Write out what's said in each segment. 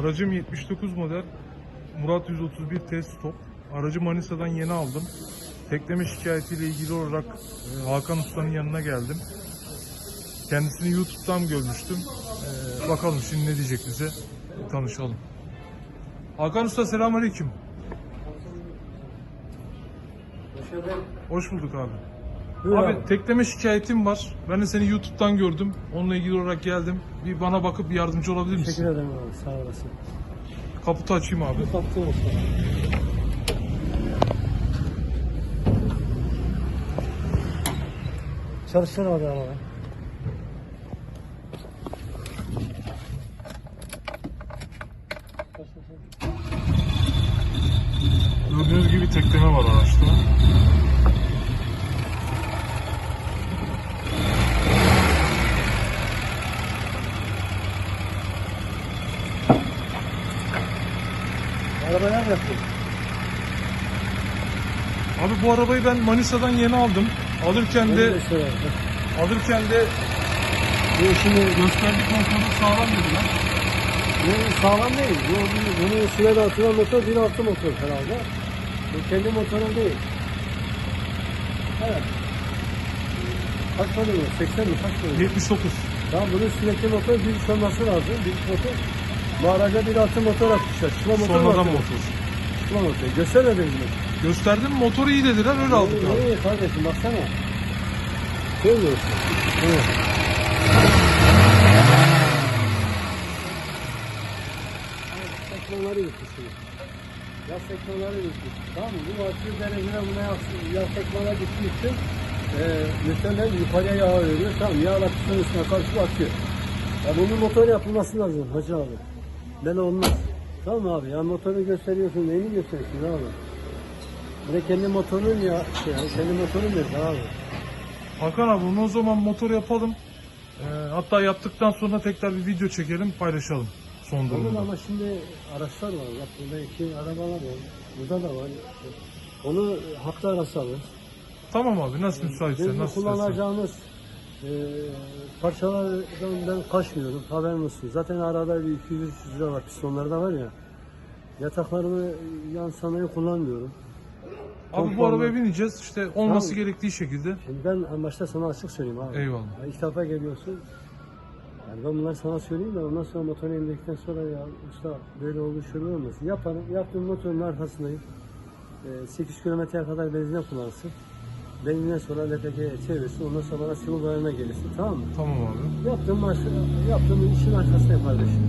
Aracım 79 model Murat 131 test stop. Aracı Manisa'dan yeni aldım. Tekleme şikayetiyle ilgili olarak e, Hakan Usta'nın yanına geldim. Kendisini YouTube'dan görmüştüm. E, bakalım şimdi ne diyecek bize. Tanışalım. Hakan Usta selamünaleyküm. Hoş bulduk abi. Buyur Abi, abi. tekleme şikayetim var. Ben de seni YouTube'dan gördüm. Onunla ilgili olarak geldim. Bir bana bakıp bir yardımcı olabilir misin? Teşekkür ederim abi. Sağ olasın. Kaputu açayım abi. Baktım olsun. Çalıştır abi araba. Gördüğünüz gibi tekleme var araçta. Araba nerede yaptın? Abi bu arabayı ben Manisa'dan yeni aldım. Alırken de söyle. alırken de Bu şimdi gösterdikten sonra sağlam dediler. bu sağlam değil. Bu, bu, bunu suya da atılan motor 1.6 motor herhalde. Bu kendi motorum değil. Evet. Kaç var? 80 mi? Kaç tane? 79. Tamam bunun sürekli motor bir olması lazım. Bir motor. Bu araca bir altı motor atmışlar. Şuna motor Sonradan atıyor? motor. Şuna motor. Göstermediniz mi? Gösterdim motoru iyi dediler öyle aldık abi. İyi kardeşim baksana. Görmüyorsun. Evet. Sekmanları yutmuşsunuz. Yaz sekmanları yutmuş. Tamam mı? Bu açı derecede buna yapsın. Yaz sekmana gittiği için e, muhtemelen yukarıya yağ veriyor. Tamam yağ akışının üstüne karşı akıyor. Ya bunun motor yapılması lazım hacı abi. Ben olmaz. Tamam abi? Ya motoru gösteriyorsun, neyini gösteriyorsun abi? Bir de kendi motorun ya, şey, kendi motorun ne abi? Hakan abi bunu o zaman motor yapalım. Ee, hatta yaptıktan sonra tekrar bir video çekelim paylaşalım son Olur durumunu. ama şimdi araçlar var. Bak burada iki arabalar var. Burada da var. Onu haklı arası alır. Tamam abi nasıl müsaitse Bizim nasıl istersen. kullanacağımız e, parçalardan ben kaçmıyorum. Haberin olsun. Zaten arada bir 200-300 lira var. Pistonlarda var ya. Yataklarımı yan sanayi kullanmıyorum. Abi bu arabaya bineceğiz işte olması Tamam. gerektiği şekilde. Şimdi ben en başta sana açık söyleyeyim abi. Eyvallah. Ya İlk defa geliyorsun. Yani ben bunları sana söyleyeyim de ondan sonra motoru indikten sonra ya usta böyle oldu şöyle olmasın. Yaparım. Yaptığım motorun arkasındayım. Ee, 8 kilometreye kadar benzine kullansın. Benzinden sonra LPG'ye çevirsin. Ondan sonra bana sinir boyama gelirsin. Tamam mı? Tamam abi. Yaptığım, maaşı, yaptığım işin arkasındayım kardeşim.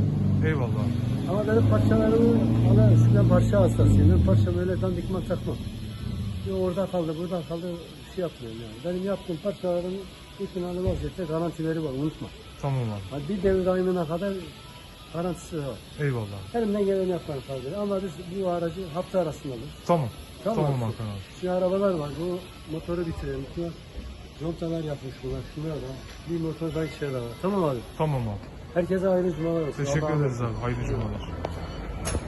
Eyvallah abi. Ama benim parçalarımı ana eskiden parça hastasıyım. Ben parça böyle dandikman takmam. Ya orada kaldı, burada kaldı bir şey yapmıyorum yani. Benim yaptığım parçaların ikinalı vaziyette garantileri var, unutma. Tamam abi. Ha, bir devir ayımına kadar garantisi var. Eyvallah. Elimden geleni yaparım kardeşim. Ama biz bu aracı hafta arasında alırız. Tamam. Tamam. Tamam Hakan abi. Şu arabalar var, bu motoru bitirelim. Şu contalar yapmış bunlar, şunlar da. Bir motor daha şeyler var. Tamam abi. Tamam abi. Herkese hayırlı cumalar olsun. Teşekkür Allah'a ederiz abi. Hayırlı cumalar.